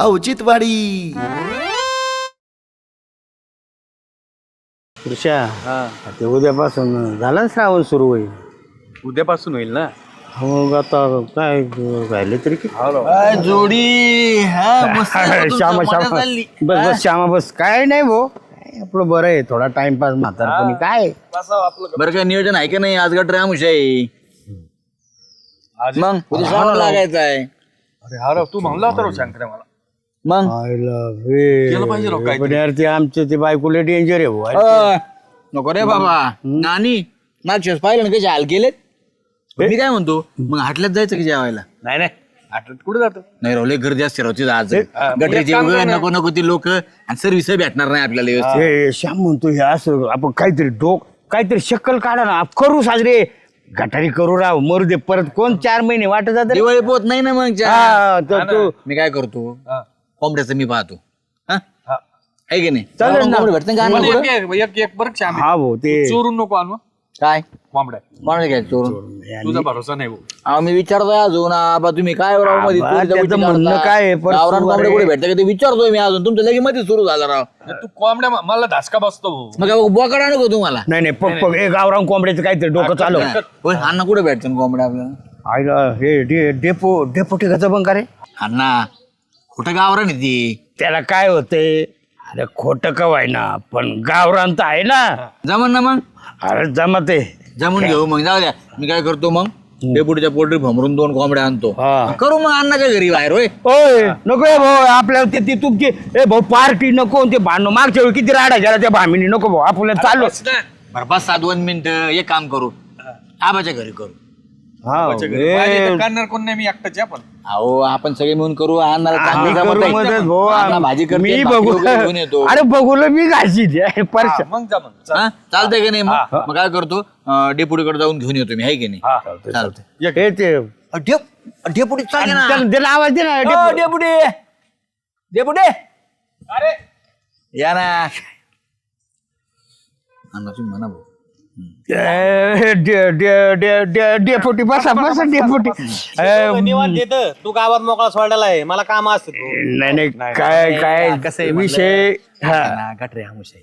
औचित्यवाडी। पुरुषा ते उद्यापासून झालं ना श्रावण सुरू होईल. उद्यापासून होईल ना? मग आता काय राहिले तरी किती जोडी. श्यामा श्यामा. बस बस श्यामा बस. काय नाही भो. काय आपलं बरं आहे थोडा टाइमपास म्हातारपणी. काय? बरं काय नियोजन आहे का नाही? आज गट रामुश आहे मग? उद्या श्रावण लागायचं आहे. अरे हा राव, तू म्हणला होता राव मला मग? आयला वे. पाहिजे राव काहीतरी. पण यार ते आमचे ते बायकोले डेंजर आहे अ, नको रे बाबा. नानी मागच्या वेळेस पाहिलं ना कसे हाल केलेत? मी काय म्हणतो मग हाटल्यात जायचं की जेवायला? नाही नाही. आठवत कुठे जातो? नाही राव लय गर्दी असते राव तिथं आज. गटरीचे नको नको ती लोक. आणि सर्व्हिस भेटणार नाही आपल्याला व्यवस्थित. हे श्याम म्हणतो हे असं आपण काहीतरी डोक काहीतरी शक्कल काढा ना. आप करू साजरे. गटारी करू राव. मरू दे. परत कोण चार महिने वाटत जात? दिवाळी पोत नाही ना मग चा- हा, तर तू मी काय करतो? कोंबड्याचं मी पाहतो हा आहे की नाही चालेल ना. कोंबडी भेटते का पण अन्नापुरं? एक एक- एक एक बरं श्याम हा भाऊ ते चोरून नको आणू काय कोंबड्या कोणाला घ्यायचं चोरून तुझा भरोसा नाही भाऊ अहो मी विचारतोय अजून आबा तुम्ही काय रावमध्ये आबा, तुमच्या त्याचं गोष्टी म्हणणं करता? काय आहे? परत गावरान सुरू कोंबडे आहे. कुठे भेटतं का ते विचारतोय मी अजून तुमच्या लगे मध्ये सुरू झाला राव तू कोंबड्या मला धासका बसतो भाऊ मग काय बोकडा नको तुम्हाला नाही नाही पग पग हे गावरान कोंबड्याचं काहीतरी डोकं चालू होय अण्णा कुठे भेटतं कोंबड्या आपल्याला आयला हे डेपो डेपो ठिकाचं पण का रे अण्णा कुठं गावरान आहे ती. त्याला काय होतंय? अरे खोटं कवाय ना पण गावरान तर आहे ना. जमन ना मग? अरे जमत. आहे जमून घेऊ मग. जाऊ द्या. मी काय करतो मग? डेपुटीच्या पोल्ट्री भमरून दोन कोंबड्या आणतो. हा. करू मग अण्णाच्या घरी बाहेर होय? ओय नको हे भाऊ. आपल्याला ते ती तुमची ए भाऊ पार्टी नको ते भांडण. मागच्या वेळी किती राडा गेला त्या भामिनी. नको भाऊ आपल्याला चालू. बरं बस सात दोन मिनिट. एक काम करू. आबाच्या घरी करू. हा माझ्या घरी. ए, माझ्या इथं करणार कोण नाही मी एकटाच आपण. अहो आपण सगळे मिळून करू अण्णाला चांगलं आम्ही जमत करू आहे. मदत भाऊ अण्णा भाजी करते मी बघू घेऊन येतो. अरे बघूल मी परशा. मग जा मग चल. हा? चालतंय का नाही मग? मग काय करतो डेपुटीकडे जाऊन घेऊन येतो मी आहे की नाही? हा. चालतंय हे ते डेप- डेपुटी चालते ना. त्याला त्याला आवाज दे ना. डेपुटी. डेपुटी. अरे. या ना. अण्णा तुम्ही म्हणा भाऊ. डेपोटी बसा बसा डेपोटी निवांत येतं तू गावात मोकळा सोडायला आहे मला काम असत नाही नाही काय काय विषय हा गटरे हा विषय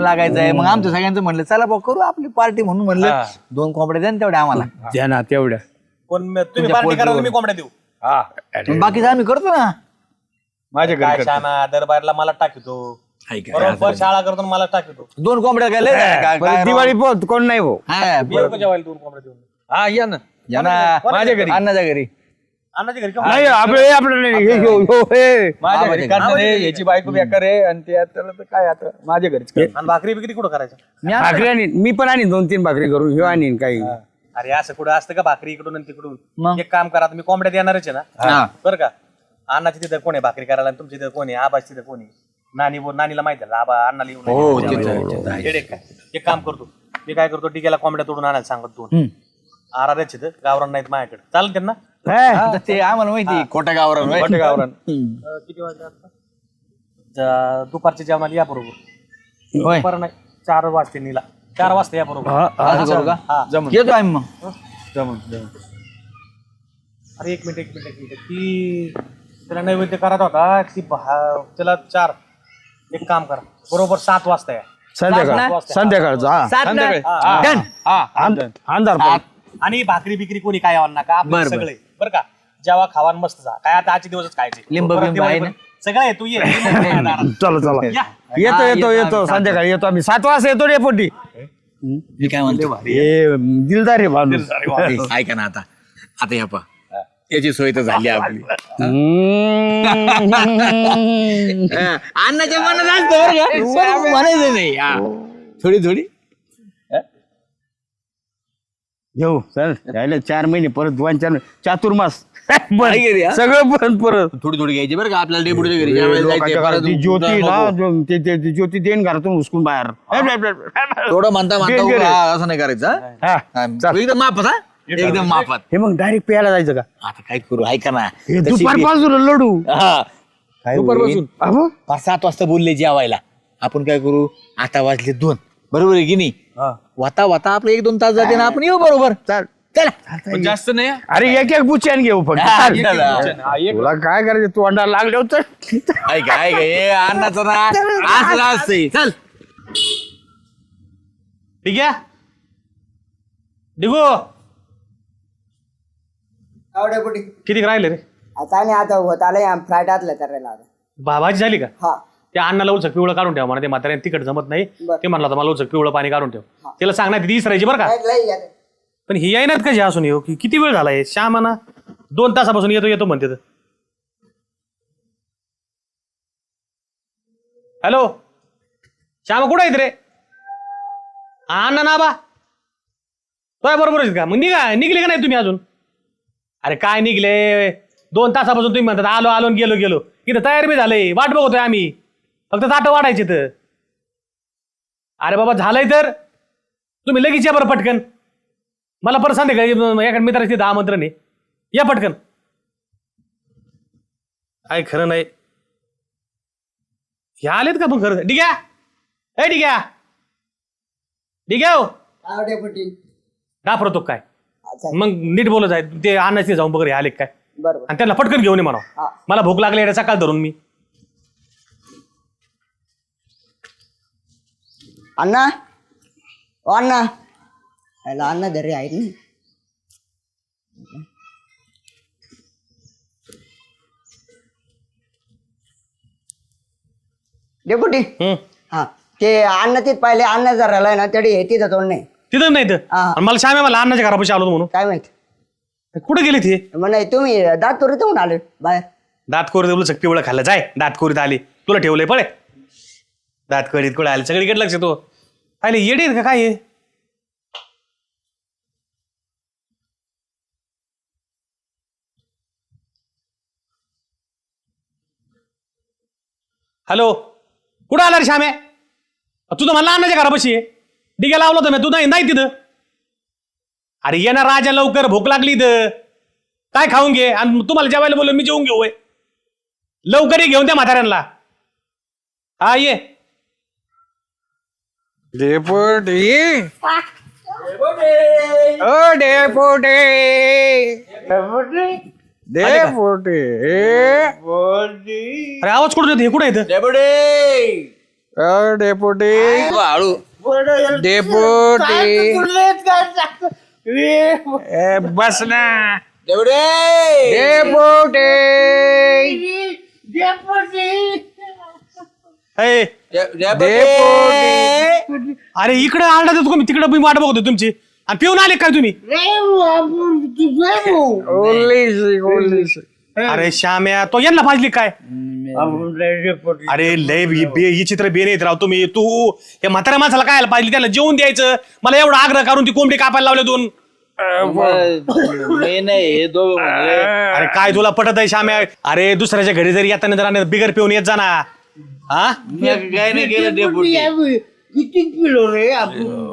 लागायचं आहे मग आमचं सगळ्यांचं म्हणलं चला भाऊ करू आपली पार्टी म्हणून म्हणलं दोन कोंबड्या द्या ना तेवढ्या आम्हाला द्या ना तेवढ्या पण तुम्ही पार्टी करा मी कोंबड्या देऊ हा बाकीचं आम्ही करतो ना माझ्या काय दरबारला मला टाकतो बरोबर शाळा करतो आणि मला टाकतो दोन कोंबड्या राव? दिवाळी पोत कोण नाही भाऊ. हा, जेवायला दोन कोंबड्या देऊन हा या ना. या ना माझ्या घरी. अण्णाच्या घरी. अन्नाच्या घरी नाही आपलं आपलं नाही. हे घेऊ हो हे. माझ्या माझ्या घरी. करणार आहे याची बायको बेकार आहे आणि ते तर काय आता? माझ्या घरीच कर. आणि भाकरी बिकरी कुठं करायचं. भाकरी आणीन. मी पण आणीन दोन तीन भाकरी करून. ह्यो आणीन काही. अरे असं कुठं असतं का भाकरी इकडून आणि तिकडून? एक काम करा आता मी कोंबड्या देणारच आहे हा. ना बरं का? अण्णाची तिथं कोण आहे भाकरी करायला आणि तुमच्या तिथं कोण आहे? आबाची तिथं कोण आहे? नानी बोल नानीला माहिती आहे ना, आबा अण्णाला येऊन हो काय? एक काम करतो मी काय करतो टिकेला कोंबड्या तोडून आणायला सांगत दोन. हम्म. आराध्यच तिथं गावरान नाहीत माझ्याकडे. चालेल त्यांना? हे? ते आम्हाला माहिती खोट्या गावरान होय. मोठ्या गावरान. हम्म. अं, किती? जा- दुपारच्या जेवणाला या बरोबर. होय. दुपार नाही चार वाजते नीला. चार वाजता या बरोबर. असं करू का? जमून. येतो आम्ही मग. जमून जमून. अरे एक मिनिट एक मिनिट एक मिनिट. ती त्याला नैवेद्य करायचा होता ती भा- त्याला चार एक काम करा. बरोबर सात वाजता या. संध्याकाळ. संध्याकाळचं हा. संध्याकाळी. हा. Done. हा. अंध- अंधार पण. आणि भाकरी बिकरी कोणी काय आवडणार का बरं, आपले बरं. सगळे. बरं का? जेव्हा खावान मस्त जा. काय आता आजचे दिवसच खायचे लिंब परत बिंब आहे पण- सगळं आहे तू ये दारात. चला चला. या. येतो हा, येतो येतो येतो. आम्ही. संध्याकाळी येतो आम्ही. सात वाजता येतो रे पोटी. मी काय म्हणतो? हे दिलदार रे माणूस. ऐका ना आता. आता या पा याची सोय तर झाली आपली. हम्म. हा, अण्णाच्या मनात असतं बरं का? पण म्हणायचं नाही. हा. थोडी थोडी. येऊ चल. राहिले चार महिने परत दोन चार चातुर्मास. काय गेली, हा? सगळं बंद परत. थोडी थोडी घ्यायची बरं का? आपल्याला डेपुटीच्या घरी ज्यावेळेस लोकांच्या जायचंय, घरात परत ती ज्योती नको. ना जो- ते- ते- ती ज्योती देईन घरातून उचकून बाहेर. थोडं म्हणता म्हणता Danger. असं नाही करायचं हा? हा, हा, चल. एकदम माफत हा एकदम माफत. हे मग डायरेक्ट प्यायला जायचं का? आता काय करू ऐका ना. हे तशी दुपार बी- पासून लडू. हा. काय होईल? अहो, पाच सात वाजता बोलले जेवायला. आपण काय करू? आता वाजले दोन. बरोबर आहे की नाही? वाता वाता आपले एक दोन तास जाते ना आपण येऊ बरोबर. चाल. चला. पण जास्त नाही हा. अरे एक एक बुच्यान घेऊ फक्त. हा, चाल. चला. तुला काय करायचं? तू अंडा लागले होत ऐक ऐक हे अन्नाचं ना असं असतंय चल. ठीक आहे? डिगो आवडे पुढे किती राहिले रे? आता नाही आता होत आलं फ्लाईट आतलं करायला आता. झाली का? हा. त्या अण्णाला उचक पिवळं काढून ठेव म्हणा ते म्हाताऱ्याने तिकट जमत नाही. बरं. ते म्हणलं मला उचक पिवळं पाणी काढून ठेव. तिला सांगणार ती इसरायची बरं का? लई. पण ही येईनात कशी असून येऊ की किती वेळ झालाय? श्यामाना दोन तासापासून येतो येतो म्हणते तर. हॅलो? श्यामा कुठं आहेत रे? अण्णा ना बा तो बरोबर आहेत का? मग निघा निघले का नाही तुम्ही अजून? अरे काय निघले? दोन तासापासून तुम्ही म्हणतात आलो आलो आणि गेलो गेलो. इथं तयार बी झालंय. वाट बघतोय आम्ही. फक्त ताटं वाढायचे तर अरे बाबा झालंय तर? तुम्ही लगेच या बरं पटकन. मला परत सांगते का एका मित्राची तिथं आमंत्रण आहे. या पटकन. काय खरं नाही. हे आलेत का पण खरं? ठीक आहे ए ठीक आहे ठीक आहे हो डाफरतो काय? मग नीट बोलत आहे. ते आणायचे जाऊन बघ आले काय? बरोबर. आणि त्यांना पटकन घेऊन ये म्हणा. हा. मला भूक लागली आहे सकाळ धरून मी. अण्णा? ओ अण्णा. याला अण्णा घरी आहेत ना? डेपुटी. हम्म. हा. ते अन्न तिथ पाहिले अन्न जर राहिलाय ना तरी हे तिथं तोंड नाही. तिथं नाही तर हा. आणि मला श्यामे मला अन्नाच्या घरापाशी आलो होतो म्हणून. काय माहीत? कुठे गेले ते? म्हणे तुम्ही दात तुरीत होऊन आले बाहेर. दात कोरीत बोलू शक्ती पिवळं खाल्लं. जाय दात कोरीत आली. तुला ठेवलंय पळे. दात कोरीत कुठे आले? सगळीकडे लक्ष तो. आले येडे का काय हे? हॅलो कुठं आला रे श्यामे तू तर म्हणला अन्नाच्या घरापाशी आहे. डिग्या लावला होता मी. तू नाही नाही तिथं. अरे ये ना राजा लवकर भूक लागली इथं. काय खाऊन घे? आणि तुम्हाला जेवायला बोललो मी जेवून घेऊ होय. लवकर ये घेऊन त्या म्हाताऱ्यांना. हा ये. डेपुटी. ओ डेपुटी. डेपुटी. अरे आवाज कुठं येतो? हे कुठं येतं डेपुटी. ओ डेपुटी. हळू डेपुटी ए, बस ना डेपुटी डेपुटी ए, डेपुटी अरे इकडे आलडा देतो तुम्ही तिकडे मी वाट बघतो तुमची. आणि पिऊन आले काय तुम्ही? ओलीसी ओलीसी अरे श्याम्या तो यांना पाजली काय? अरे लय बी- बे ही चित्र बेन येत राव तुम्ही. तू या म्हाताऱ्या माणसाला काय पाहिजे? त्याला जेवून द्यायचं. मला एवढा आग्रह करून ती कोंबडी कापायला लावले दोन. मी नाही हे दोघं म्हणले अरे काय तुला पटत आहे श्याम्या? अरे दुसऱ्याच्या घरी जरी येताना जरा बिगर पिऊन येत जा ना. हा? मी काय नाही केलं डेपुटी किती पिलो रे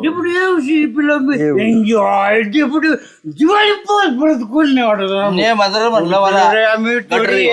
डेपुटी एवढी पिलो एन्जॉय डेपुटी दिवाळी परत परत कोण नाही वाटत ने म्हातारं म्हणलं मला अरे आम्ही गटरी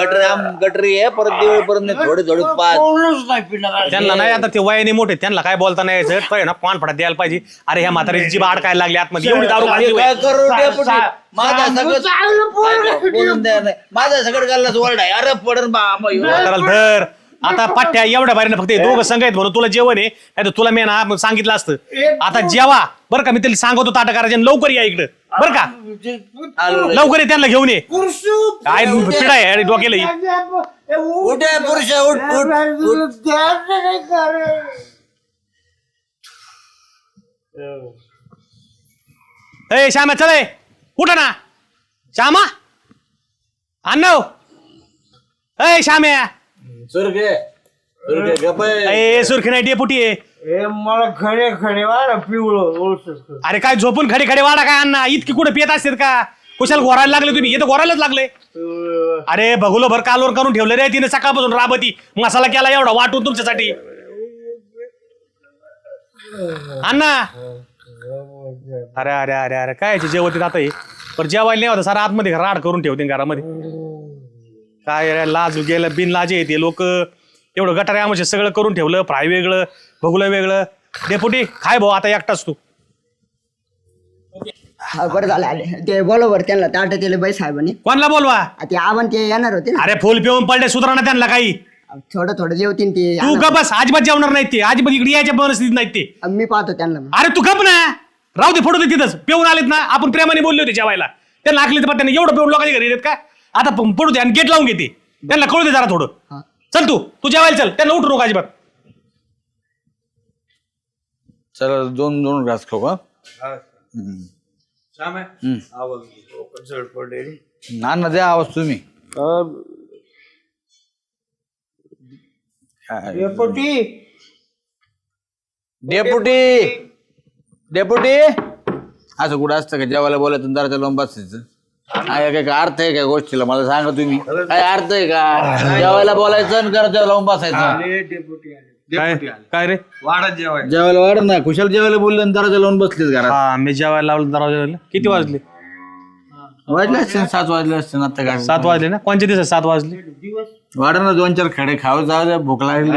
गटरी आम गटरी आहे. परत दिवाळीपर्यंत थोडे थोडे पाच कोणच नाही पिणार त्यांना नाही आता ते वयाने मोठे त्यांना काय बोलता नाही यायचं? तो आहे ना पान फडा द्यायला पाहिजे. अरे ह्या म्हातारीची जी बाड काय लागली आतमध्ये एवढी दारू काय करू डेपुटी? माझा चांगलं सगळं पोरगं बोलून द्या नाही. माझा सगळं गाल्लाच ओरडा आहे. अरे पडन बा आम्हा ह्यो. म्हाताराला धर. आता पाट्या एवढ्या बाहेर फक्त हे दोघं संघ आहेत म्हणून तुला जेवण आहे नाही तुला मी ना मग सांगितलं असतं. आता जेवा बरं का? मी त्याला सांगतो ताट करायचे आणि लवकर या इकडं. बरं का. लवकर ये त्यांना घेऊन ये. काय पिढा आहे अरे डोक्याला ही. उठ ए, पुरुष उठ उठ ए श्यामा चल ए. उठा ना. श्यामा. अण्णव. ए श्याम्या सुरखे सुरखे गप आहे. ए सुरखी नाही डेपुटी आहे. मला खडे खडे वाढ पिवळं ओळख अरे काय झोपून खडे खडे वाडा काय अण्णा? इतकी कुठे पियत असतात का? कुशाला घोरायला लागले तुम्ही? येतं घोरायलाच लागले. अरे बघुलो भर कालवर करून ठेवलं रे तिने सकाळपासून राबती. मसाला केला एवढा वाटून तुमच्यासाठी. अण्णा. अरे अरे अरे अरे काय याची जेवती आता हे? पण जेवायला नाही होतं सारा आतमध्ये राड करून ठेवते घरामध्ये. काय रे, लाज गेलं बिन लाजे येते लोक. एवढं गटारे आमचे सगळं करून ठेवलं फ्राय वेगळं भगुलं वेगळं. डेपुटी काय भाऊ आता एकटाच तू. हा, बरं झालं आले. ते बरोबर त्यांना ताट दिले बाई साहेबांनी. कोणाला बोलवा? आ, ते आव्हान ते येणार होते ना. अरे फुल पिऊन पडले सुधारणा त्यांना काही. थोडं थोडं जेवतीन ते. तू गप बस अजिबात जेवणार नाहीत ते. अजिबात इकडे यायच्या परिस्थितीत नाहीत ते. मी पाहतो त्यांना मग. अरे तू गप ना. राहू दे फोटो दे तिथंच. पिऊन आलेत ना. आपण प्रेमाने बोलले होते जेवायला. त्यांना लागले तर त्यांना एवढं पिऊन लोकांच्या घरी येतात का? आता प- पडू दे आणि गेट लावून घेते. त्यांना कळू दे जरा थोडं. चल तू तू जेवायला चल. त्यांना उठू नको अजिबात. चला दोन दोन घास खाऊ हा? नाना द्या आवाज तुम्ही. काय? डेपुटी. डेपुटी. असं कुठं असतं का? जेवायला बोलायचं जरा लावून बसायचं काय काय अर्थ आहे का गोष्टीला? मला सांगा तुम्ही. काय अर्थ आहे का? जेवायला बोलायचं आणि घराच्या लावून बसायचं. काय काय रे? वाढत जेवाय जेवायला वाढ ना. कुशाल जेवायला बोलले आणि दराच्या लावून बसलेच घरात. हा मी जेवायला लावलं दरवाजा किती वाजले? वाजले असते सात वाजले असते ना आता काय? सात वाजले ना? कोणच्या दिवसात सात वाजले? वाढ ना दोन चार खडे खाऊ जाऊ द्या भूक लागली.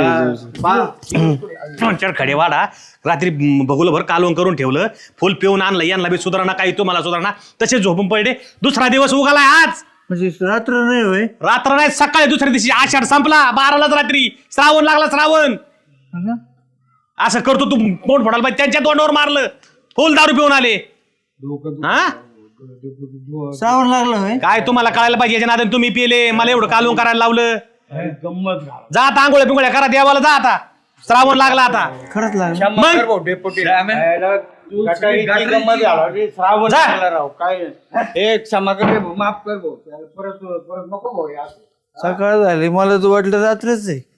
दोन चार खडे वाडा रात्री भगुलभर कालवण करून ठेवलं. फुल पिऊन आणलं. यांना बी सुधारणा काही तुम्हाला सुधारणा. तसे झोपून पडले. दुसरा दिवस उगालाय आज. म्हणजे रात्र नाही होय. रात्र नाही सकाळी दुसऱ्या दिवशी आषाढ संपला. बारालाच रात्री. श्रावण लागला श्रावण. असं करतो तू पोट फोडायला पाहिजे. त्यांच्या तोंडावर मारलं. फुल दारू पिऊन आले. हा? श्रावण लागलं होय? काय तुम्हाला कळायला पाहिजे याच्या नादाने तुम्ही पिले मला एवढं कालवून करायला लावलं. जा आता आंघोळ्या पिंगोळ्या करा देवाला जा आता. श्रावण लागला आता. खरंच लागलं. मग? डेपुटी जा. एक क्षमा कर रे भाऊ, माफ कर भाऊ. त्याला परत परत नको भाऊ हे असं. सकाळ झाली मला तर वाटलं रात्रच आहे.